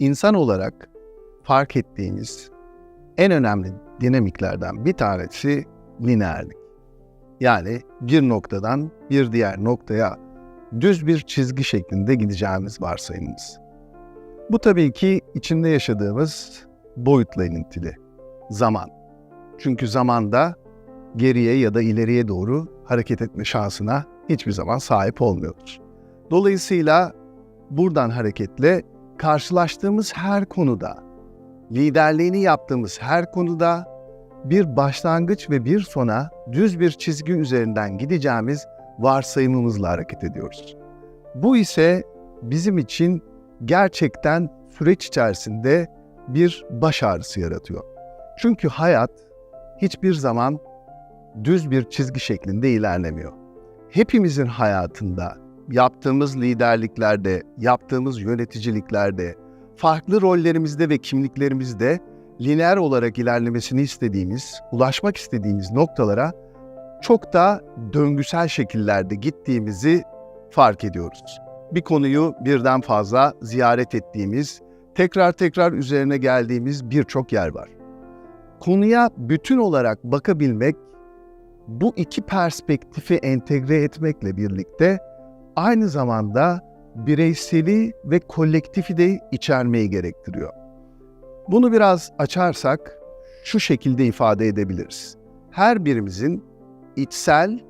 insan olarak fark ettiğimiz en önemli dinamiklerden bir tanesi lineerlik. Yani bir noktadan bir diğer noktaya düz bir çizgi şeklinde gideceğimiz varsayımımız. Bu tabii ki içinde yaşadığımız boyutla ilintili. Zaman. Çünkü zamanda geriye ya da ileriye doğru hareket etme şansına hiçbir zaman sahip olmuyoruz. Dolayısıyla buradan hareketle karşılaştığımız her konuda, liderliğini yaptığımız her konuda bir başlangıç ve bir sona düz bir çizgi üzerinden gideceğimiz varsayımımızla hareket ediyoruz. Bu ise bizim için gerçekten süreç içerisinde bir baş ağrısı yaratıyor. Çünkü hayat hiçbir zaman düz bir çizgi şeklinde ilerlemiyor. Hepimizin hayatında, yaptığımız liderliklerde, yaptığımız yöneticiliklerde, farklı rollerimizde ve kimliklerimizde lineer olarak ilerlemesini istediğimiz, ulaşmak istediğimiz noktalara çok da döngüsel şekillerde gittiğimizi fark ediyoruz. Bir konuyu birden fazla ziyaret ettiğimiz, tekrar tekrar üzerine geldiğimiz birçok yer var. Konuya bütün olarak bakabilmek, bu iki perspektifi entegre etmekle birlikte aynı zamanda bireyseli ve kolektifi de içermeyi gerektiriyor. Bunu biraz açarsak şu şekilde ifade edebiliriz. Her birimizin içsel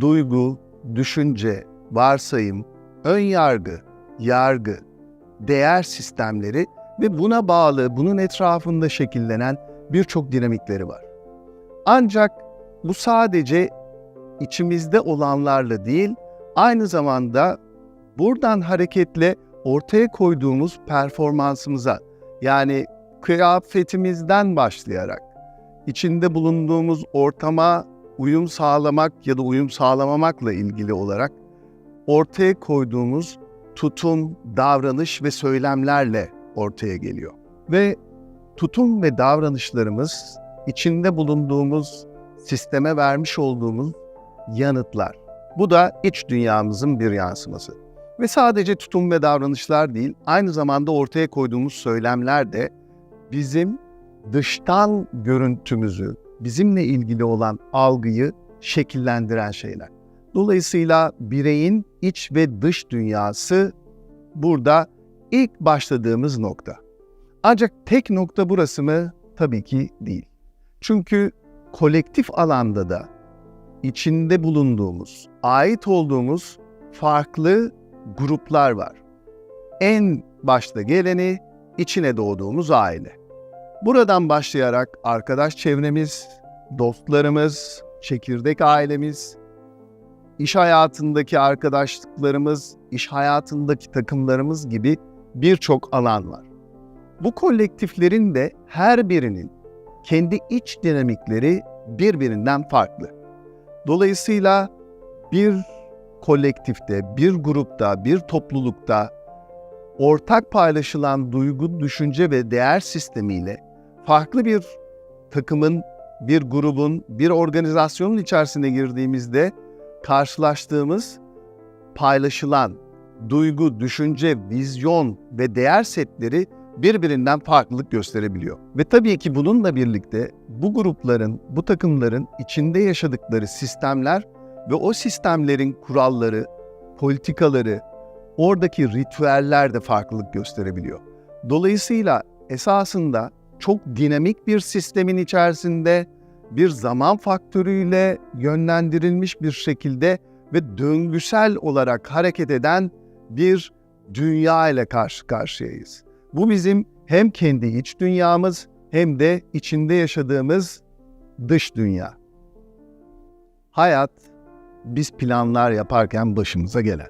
duygu, düşünce, varsayım, ön yargı, yargı, değer sistemleri ve buna bağlı, bunun etrafında şekillenen birçok dinamikleri var. Ancak bu sadece içimizde olanlarla değil, aynı zamanda buradan hareketle ortaya koyduğumuz performansımıza yani kıyafetimizden başlayarak içinde bulunduğumuz ortama uyum sağlamak ya da uyum sağlamamakla ilgili olarak ortaya koyduğumuz tutum, davranış ve söylemlerle ortaya geliyor. Ve tutum ve davranışlarımız içinde bulunduğumuz sisteme vermiş olduğumuz yanıtlar. Bu da iç dünyamızın bir yansıması. Ve sadece tutum ve davranışlar değil, aynı zamanda ortaya koyduğumuz söylemler de bizim dıştan görüntümüzü, bizimle ilgili olan algıyı şekillendiren şeyler. Dolayısıyla bireyin iç ve dış dünyası burada ilk başladığımız nokta. Ancak tek nokta burası mı? Tabii ki değil. Çünkü kolektif alanda da içinde bulunduğumuz, ait olduğumuz farklı gruplar var. En başta geleni içine doğduğumuz aile. Buradan başlayarak arkadaş çevremiz, dostlarımız, çekirdek ailemiz, iş hayatındaki arkadaşlıklarımız, iş hayatındaki takımlarımız gibi birçok alan var. Bu kolektiflerin de her birinin kendi iç dinamikleri birbirinden farklı. Dolayısıyla bir kolektifte, bir grupta, bir toplulukta ortak paylaşılan duygu, düşünce ve değer sistemiyle farklı bir takımın, bir grubun, bir organizasyonun içerisine girdiğimizde karşılaştığımız paylaşılan duygu, düşünce, vizyon ve değer setleri birbirinden farklılık gösterebiliyor. Ve tabii ki bununla birlikte bu grupların, bu takımların içinde yaşadıkları sistemler ve o sistemlerin kuralları, politikaları, oradaki ritüeller de farklılık gösterebiliyor. Dolayısıyla esasında çok dinamik bir sistemin içerisinde bir zaman faktörüyle yönlendirilmiş bir şekilde ve döngüsel olarak hareket eden bir dünya ile karşı karşıyayız. Bu bizim hem kendi iç dünyamız hem de içinde yaşadığımız dış dünya. Hayat biz planlar yaparken başımıza gelen.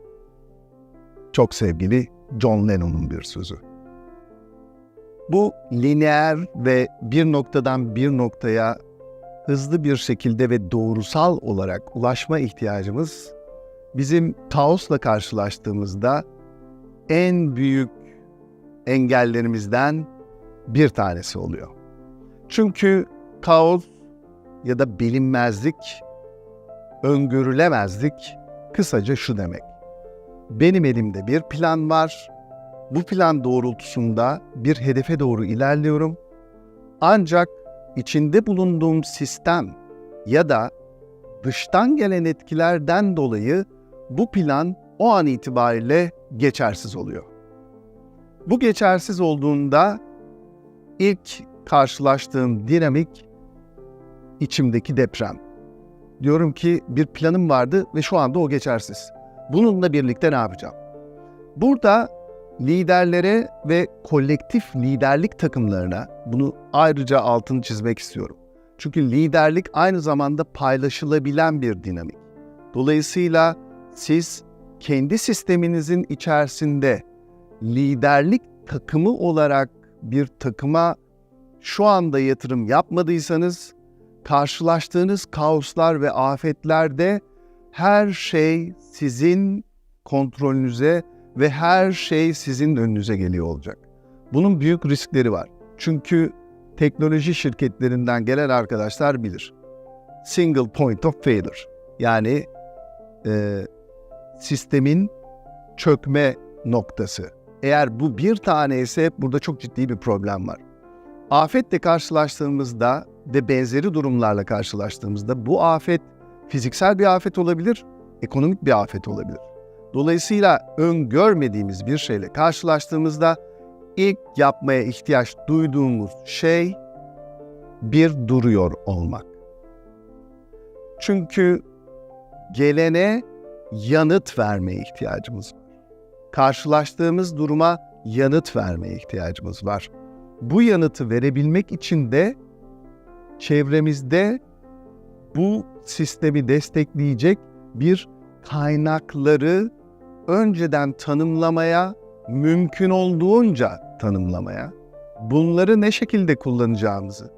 Çok sevgili John Lennon'un bir sözü. Bu lineer ve bir noktadan bir noktaya hızlı bir şekilde ve doğrusal olarak ulaşma ihtiyacımız bizim kaosla karşılaştığımızda en büyük engellerimizden bir tanesi oluyor. Çünkü kaos ya da bilinmezlik, öngörülemezlik kısaca şu demek. Benim elimde bir plan var Bu plan doğrultusunda bir hedefe doğru ilerliyorum. Ancak içinde bulunduğum sistem ya da dıştan gelen etkilerden dolayı bu plan o an itibariyle geçersiz oluyor. Bu geçersiz olduğunda ilk karşılaştığım dinamik içimdeki deprem. Diyorum ki bir planım vardı ve şu anda o geçersiz. Bununla birlikte ne yapacağım? Burada liderlere ve kolektif liderlik takımlarına bunu ayrıca altını çizmek istiyorum. Çünkü liderlik aynı zamanda paylaşılabilen bir dinamik. Dolayısıyla siz kendi sisteminizin içerisinde liderlik takımı olarak bir takıma şu anda yatırım yapmadıysanız karşılaştığınız kaoslar ve afetlerde her şey sizin kontrolünüze ve her şey sizin önünüze geliyor olacak. Bunun büyük riskleri var. Çünkü teknoloji şirketlerinden gelen arkadaşlar bilir. Single point of failure yani e, sistemin çökme noktası. Eğer bu bir tane ise burada çok ciddi bir problem var. Afetle karşılaştığımızda ve benzeri durumlarla karşılaştığımızda bu afet fiziksel bir afet olabilir, ekonomik bir afet olabilir. Dolayısıyla öngörmediğimiz bir şeyle karşılaştığımızda ilk yapmaya ihtiyaç duyduğumuz şey bir duruyor olmak. Çünkü gelene yanıt vermeye ihtiyacımız var. Karşılaştığımız duruma yanıt vermeye ihtiyacımız var. Bu yanıtı verebilmek için de çevremizde bu sistemi destekleyecek bir kaynakları önceden tanımlamaya, mümkün olduğunca tanımlamaya, bunları ne şekilde kullanacağımızı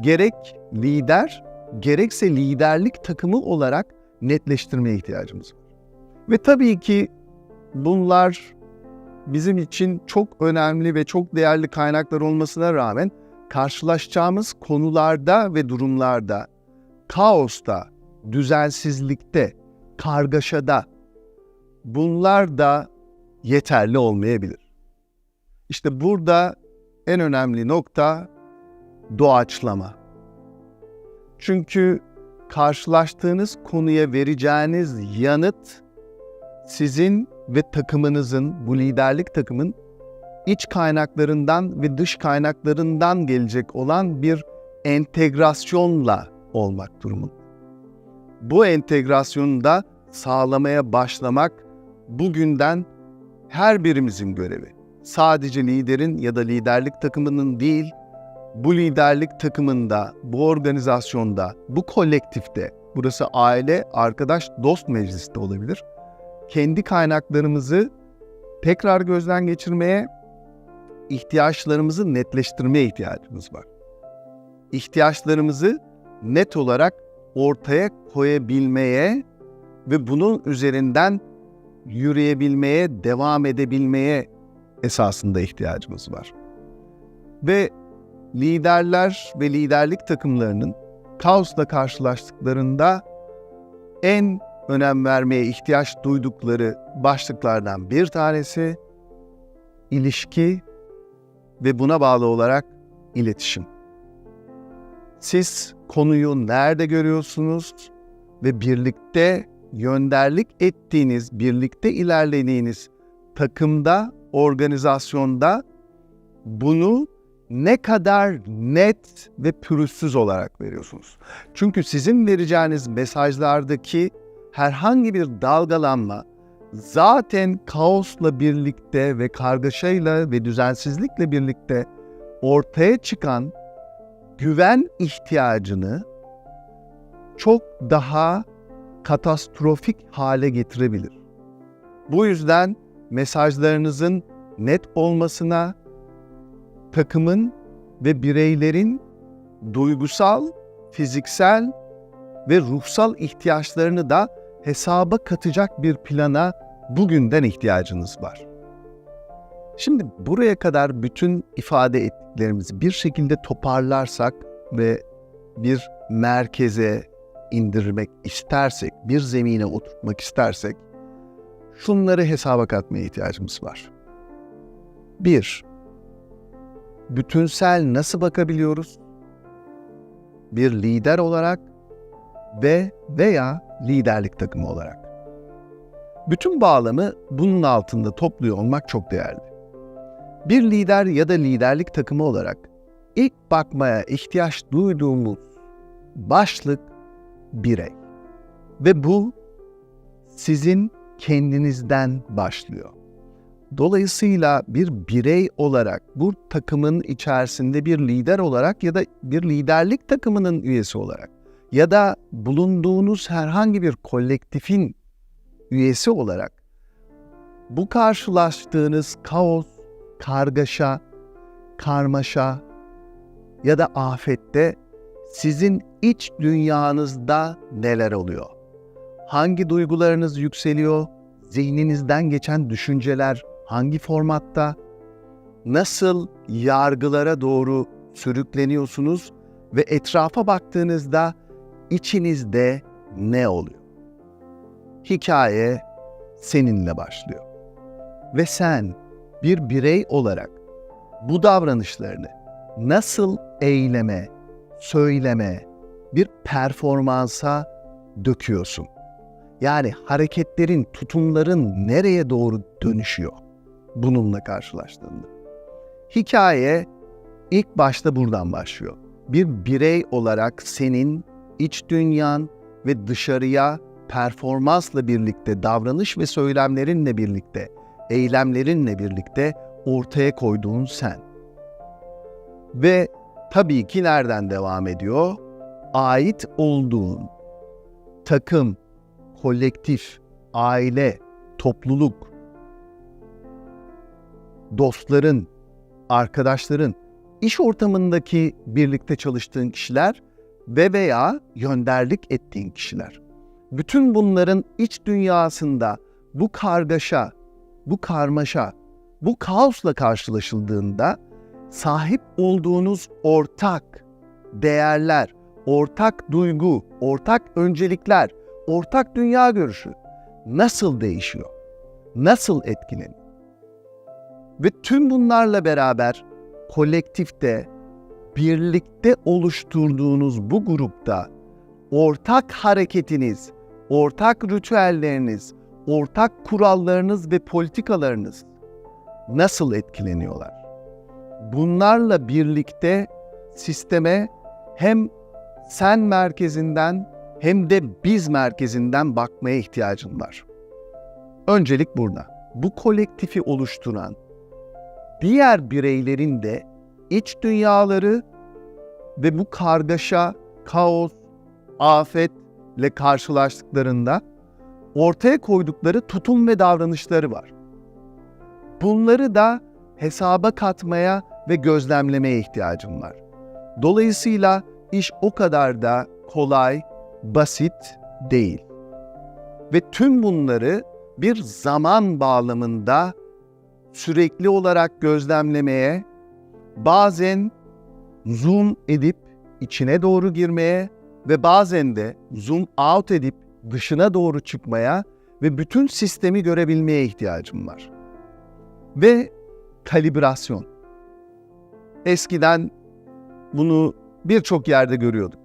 gerek lider gerekse liderlik takımı olarak netleştirmeye ihtiyacımız var. Ve tabii ki bunlar bizim için çok önemli ve çok değerli kaynaklar olmasına rağmen karşılaşacağımız konularda ve durumlarda, kaosta, düzensizlikte, kargaşada bunlar da yeterli olmayabilir. İşte burada en önemli nokta doğaçlama. Çünkü karşılaştığınız konuya vereceğiniz yanıt sizin ve takımınızın, bu liderlik takımın iç kaynaklarından ve dış kaynaklarından gelecek olan bir entegrasyonla olmak durumunda. Bu entegrasyonu da sağlamaya başlamak bugünden her birimizin görevi. Sadece liderin ya da liderlik takımının değil, bu liderlik takımında, bu organizasyonda, bu kolektifte, burası aile, arkadaş, dost meclisi olabilir. Kendi kaynaklarımızı tekrar gözden geçirmeye, ihtiyaçlarımızı netleştirmeye ihtiyacımız var. İhtiyaçlarımızı net olarak ortaya koyabilmeye ve bunun üzerinden yürüyebilmeye, devam edebilmeye esasında ihtiyacımız var. Ve liderler ve liderlik takımlarının kaosla karşılaştıklarında en önem vermeye ihtiyaç duydukları başlıklardan bir tanesi ilişki ve buna bağlı olarak iletişim. Siz konuyu nerede görüyorsunuz ve birlikte yönderlik ettiğiniz, birlikte ilerlediğiniz takımda, organizasyonda bunu ne kadar net ve pürüzsüz olarak veriyorsunuz. Çünkü sizin vereceğiniz mesajlardaki herhangi bir dalgalanma zaten kaosla birlikte ve kargaşayla ve düzensizlikle birlikte ortaya çıkan güven ihtiyacını çok daha katastrofik hale getirebilir. Bu yüzden mesajlarınızın net olmasına, takımın ve bireylerin duygusal, fiziksel ve ruhsal ihtiyaçlarını da hesaba katacak bir plana bugünden ihtiyacınız var. Şimdi buraya kadar bütün ifade ettiklerimizi bir şekilde toparlarsak ve bir merkeze indirmek istersek, bir zemine oturtmak istersek şunları hesaba katmaya ihtiyacımız var. Bir, bütünsel nasıl bakabiliyoruz? Bir lider olarak ve veya liderlik takımı olarak. Bütün bağlamı bunun altında topluyor olmak çok değerli. Bir lider ya da liderlik takımı olarak ilk bakmaya ihtiyaç duyduğumuz başlık birey. Ve bu sizin kendinizden başlıyor. Dolayısıyla bir birey olarak bu takımın içerisinde bir lider olarak ya da bir liderlik takımının üyesi olarak ya da bulunduğunuz herhangi bir kolektifin üyesi olarak bu karşılaştığınız kaos, kargaşa, karmaşa ya da afette sizin iç dünyanızda neler oluyor? Hangi duygularınız yükseliyor? Zihninizden geçen düşünceler hangi formatta? Nasıl yargılara doğru sürükleniyorsunuz ve etrafa baktığınızda içinizde ne oluyor? Hikaye seninle başlıyor. Ve sen bir birey olarak bu davranışlarını nasıl eyleme, söyleme, bir performansa döküyorsun? Yani hareketlerin, tutumların nereye doğru dönüşüyor bununla karşılaştığında? Hikaye ilk başta buradan başlıyor. Bir birey olarak senin iç dünyan ve dışarıya performansla birlikte, davranış ve söylemlerinle birlikte, eylemlerinle birlikte ortaya koyduğun sen. Ve tabii ki nereden devam ediyor? Ait olduğun takım, kolektif, aile, topluluk, dostların, arkadaşların, iş ortamındaki birlikte çalıştığın kişiler ve veya yönderlik ettiğin kişiler. Bütün bunların iç dünyasında bu kargaşa, bu karmaşa, bu kaosla karşılaşıldığında sahip olduğunuz ortak değerler, ortak duygu, ortak öncelikler, ortak dünya görüşü nasıl değişiyor? Nasıl etkileniyor? Ve tüm bunlarla beraber kolektifte, birlikte oluşturduğunuz bu grupta ortak hareketiniz, ortak ritüelleriniz, ortak kurallarınız ve politikalarınız nasıl etkileniyorlar? Bunlarla birlikte sisteme hem sen merkezinden hem de biz merkezinden bakmaya ihtiyacın var. Öncelik burada. Bu kolektifi oluşturan diğer bireylerin de iç dünyaları ve bu kargaşa, kaos, afetle karşılaştıklarında ortaya koydukları tutum ve davranışları var. Bunları da hesaba katmaya ve gözlemlemeye ihtiyacım var. Dolayısıyla iş o kadar da kolay, basit değil. Ve tüm bunları bir zaman bağlamında sürekli olarak gözlemlemeye, bazen zoom edip içine doğru girmeye ve bazen de zoom out edip dışına doğru çıkmaya ve bütün sistemi görebilmeye ihtiyacım var. Ve kalibrasyon. Eskiden bunu birçok yerde görüyorduk.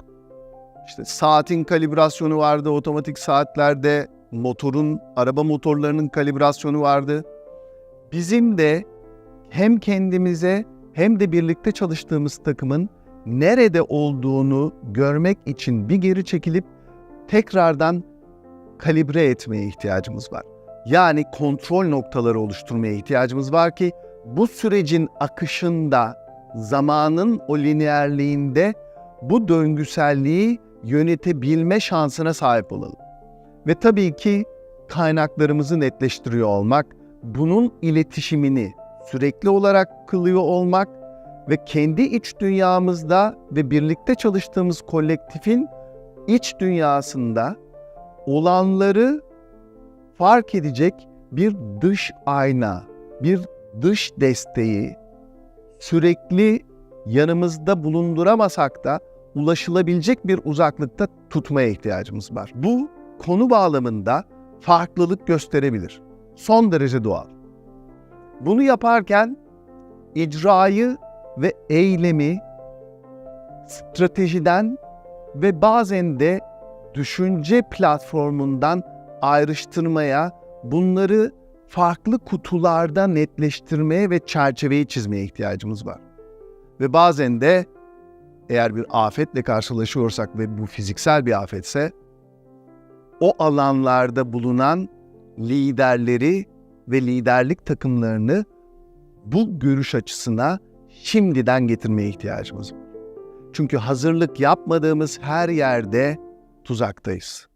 İşte saatin kalibrasyonu vardı otomatik saatlerde, motorun, araba motorlarının kalibrasyonu vardı. Bizim de hem kendimize hem de birlikte çalıştığımız takımın nerede olduğunu görmek için bir geri çekilip tekrardan kalibre etmeye ihtiyacımız var. Yani kontrol noktaları oluşturmaya ihtiyacımız var ki bu sürecin akışında, zamanın o lineerliğinde bu döngüselliği yönetebilme şansına sahip olalım. Ve tabii ki kaynaklarımızı netleştiriyor olmak, bunun iletişimini sürekli olarak kılıyor olmak ve kendi iç dünyamızda ve birlikte çalıştığımız kolektifin iç dünyasında olanları fark edecek bir dış ayna, bir dış desteği sürekli yanımızda bulunduramasak da ulaşılabilecek bir uzaklıkta tutmaya ihtiyacımız var. Bu konu bağlamında farklılık gösterebilir. Son derece doğal. Bunu yaparken icrayı ve eylemi stratejiden ve bazen de düşünce platformundan ayrıştırmaya, bunları farklı kutularda netleştirmeye ve çerçeveyi çizmeye ihtiyacımız var. Ve bazen de eğer bir afetle karşılaşıyorsak ve bu fiziksel bir afetse o alanlarda bulunan liderleri ve liderlik takımlarını bu görüş açısına şimdiden getirmeye ihtiyacımız var. Çünkü hazırlık yapmadığımız her yerde tuzaktayız.